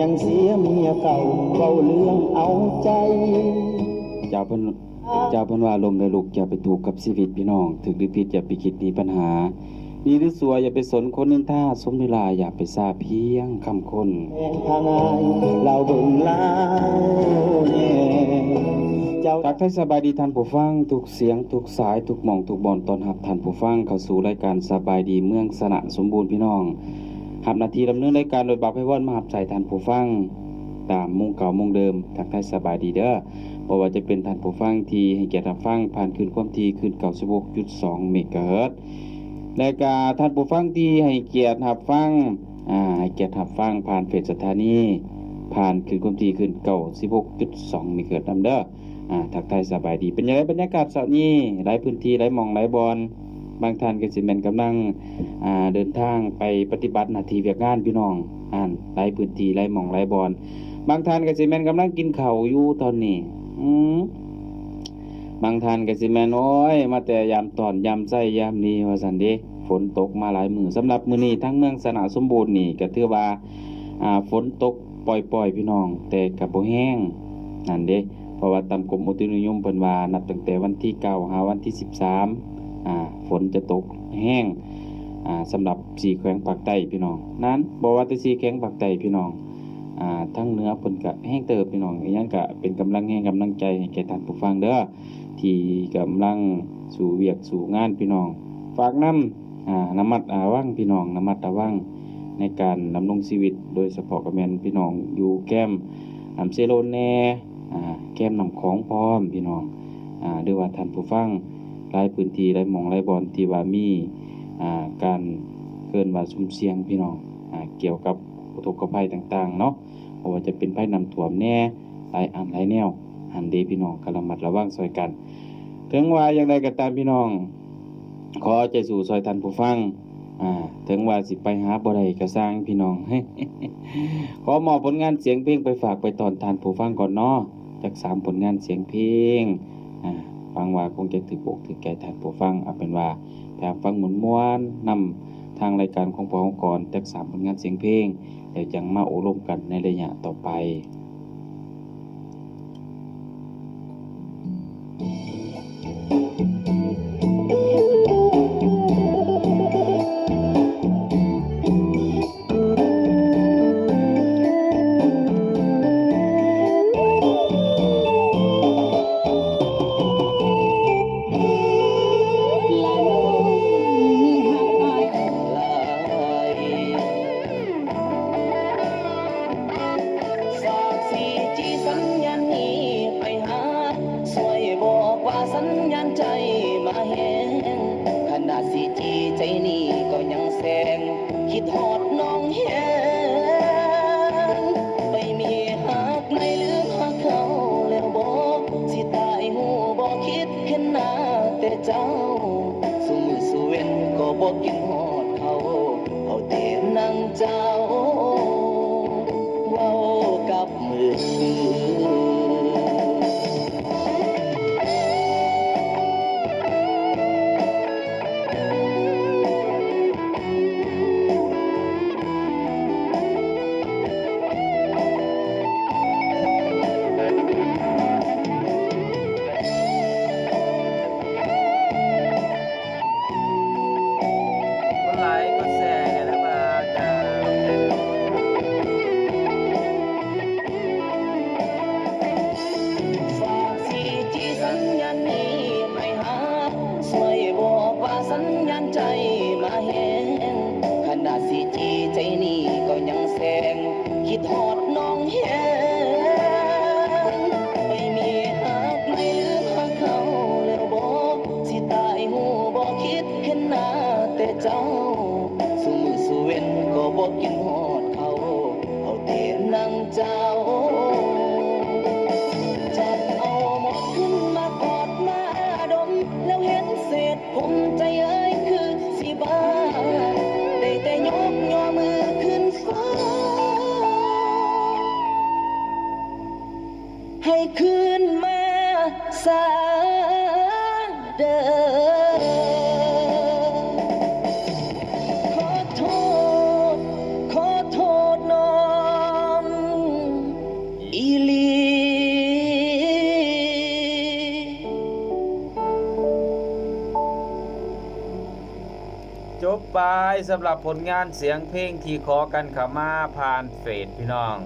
ยังเสียเมียเก่าเว้าเรื่องเอาใจ เจ้าเพิ่นเจ้าเพิ่นว่าลมและลุกอย่าไปถูกกับชีวิตพี่น้อง ถึกหรือผิดอย่าไปคิดหนีปัญหาดีหรือสัวอย่าไปสนคนนินทาสมเวลาอย่าไปซาเพียงคำคนแม่ทางอายเราเบิ่งลาวแย่เจ้าทักทายสบายดีท่านผู้ฟังทุกเสียงทุกสายทุกหม่องทุกบอนตอนรับท่านผู้ฟังเข้าสู่รายการสบายดีเมืองสนะสมบูรณ์พี่น้อง หับนาทีดำเนินรายการโดยบาปให้วอนมาหับใจท่านผู้ฟัง ตามมุ่งเก่ามุ่งเดิมทักทายสบายดีเด้อบ่ว่าจะเป็นทานผู้ฟังที่ให้เกียรติรับฟังผ่านคืนความถี่คืน96.2เมกะเฮิรตซ์และก็ท่านผู้ฟังที่ให้เกียรติรับฟังอ่าให้เกียรติรับฟังผ่านเฟซสถานีผ่านคืนความถี่คืน96.2เมกะเฮิรตซ์นำเด้ออ่าทักทายสบายดีเป็นยังไงบรรยากาศเสาร์นี้หลายพื้นที่หลายมองหลายบอล บางท่านก็สิแม่นกำลังเดินทางไปปฏิบัติหน้าที่เวียกงานพี่น้องอ่านหลายพื้นที่หลายหมองหลายบอลบางท่านก็สิแม่นกำลังกินข้าวอยู่ตอนนี้อืมบางท่านก็สิแม่นโอ้ยมาแต่ยามตอนยามไส้ยามนี้ว่าซั่นเด้ฝนตกมาหลายมือสำหรับมื้อนี้ทั้งเมืองสนาสมบูรณ์นี่ก็ถือว่าอ่าฝนตกปล่อยๆพี่น้อง แต่ก็บ่แห้งนั่นเด้เพราะว่าตามกรมอุตุนิยมเพิ่นว่านับตั้งแต่วันที่9หาวันที่ 13อ่า ฝนจะตกแห้งอ่าสำหรับสีแขวงภาคใต้พี่น้อง นั้นบ่ว่าแต่สีแขวงภาคใต้พี่น้องอทั้งเนื้อเพิ่นก็แห้งเติบพี่น้องอีหยังก็เป็นกำลังแห่งกำลังใจให้แก่ท่านผู้ฟังเด้อที่กำลังสู่เวียกสู่งานพี่น้อง ฝากนำอ่าระมัดระวังพี่น้องระมัดระวังในการดำรงชีวิตโดยเฉพาะกับแมนพี่น้องอยู่แก้มน้ำเซโลนแน่แก้มนำของพร้อมพี่น้องอ่าหรือว่าท่านผู้ฟัง หลายพื้นที่หลายหมองหลายบอนที่ว่ามีอ่าการเกินว่าสุ่มเสี่ยงพี่น้องอเกี่ยวกับอุทกภัยต่างๆเนาะบ่ว่าจะเป็นภัยนำท่วมแน่หลายอันหลายแนวหันเดพี่น้องก็ระมัดระวังซอยกัน ถึงว่าอย่างไรก็ตามพี่น้อง ขอใจสู่ซอยท่านผู้ฟังถึงว่าสิไปหาบ่ได้ก็สร้างพี่น้องขอมอบผลงานเสียงเพลงไปฝากไปตอนทานผู้ฟังก่อนเนาะจากสามผลงานเสียงเพลง ฟังว่าคงจะถึกอกถึกใจทานผู้ฟังเอาเป็นว่าแถมฟังหมุนม้วนนำทางรายการของพอองก่อนจากสามผลงานเสียงเพลงเดี๋ยวจังมาโอลมกันในระยะต่อไป เจ้าเว้ากับมือ ไปสำหรับผลงานเสียงเพลงที่ขอกันขามาผ่านเฟซพี่น้อง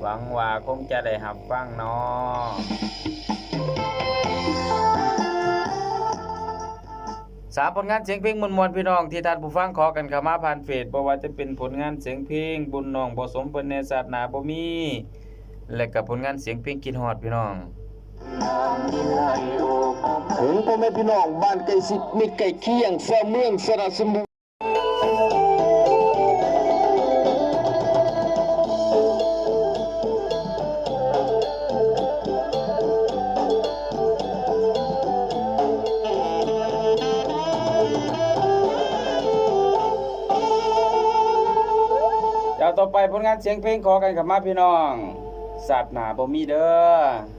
หวังว่าคงจะได้หับฟังเนาะสามผลงานเสียงเพลงมวลๆพี่น้องที่ท่านผู้ฟังขอกันขามาผ่านเฟซบ่ว่าจะเป็นผลงานเสียงเพลงบุญน้องบ่สมเพิ่นในศาสนาบ่มีและกับผลงานเสียงเพลงกินฮอดพี่น้องถึงพ่อแม่พี่น้องบ้านไก่สิทธิ์มิตรไก่เคียงเสเมืองสระสมุ ไปผลงานเสียงเพลงขอกันกับมาพี่น้องสัตว์หนาบ่มีเด้อ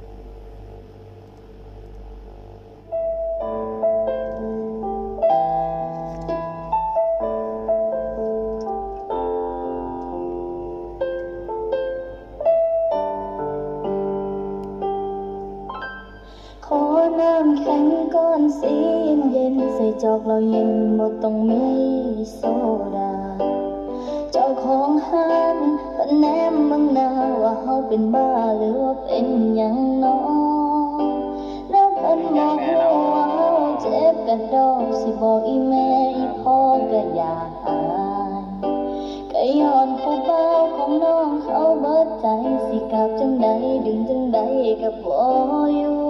เป็นบ้าหรือว่าเป็นอย่างน้องแล้วเพิ่นบอกว่าเฮาเจ็บกันดอกสิบอกอีแม่อีพ่อก็อยากอายก็ย้อนผู้เบาของน้องเขาเบิดใจสิกลับจังใดดึงจังใดก็บ่อยู่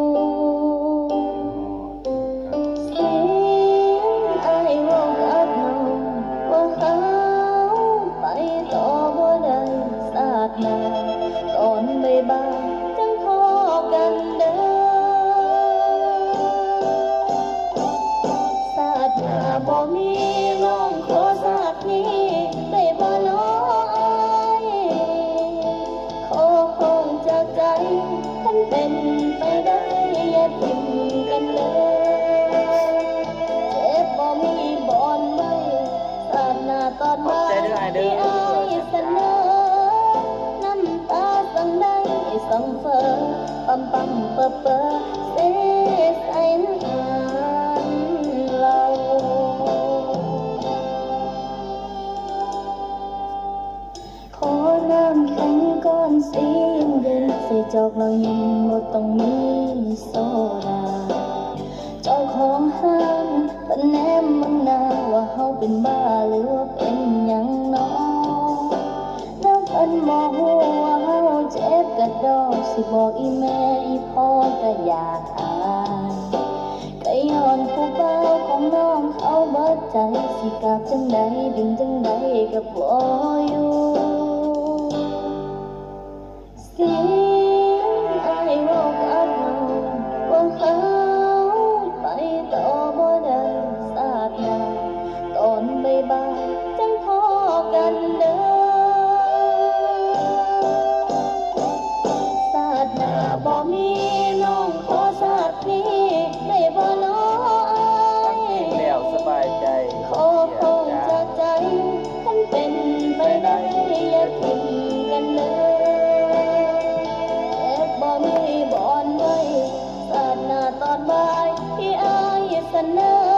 เสนอน้ำตาสังได้สังเฟอปั๊มปั๊มเปอเปอเสียใส่น้ำเราขอน้ำแข็งก้อนสีเย็นๆใส่จอกเรา สิกลับจังใดดึงจังใดก็บ่อยู่ บ่มีบอนไว้สาดหน้าตอนบ่ายที่อายเสนอ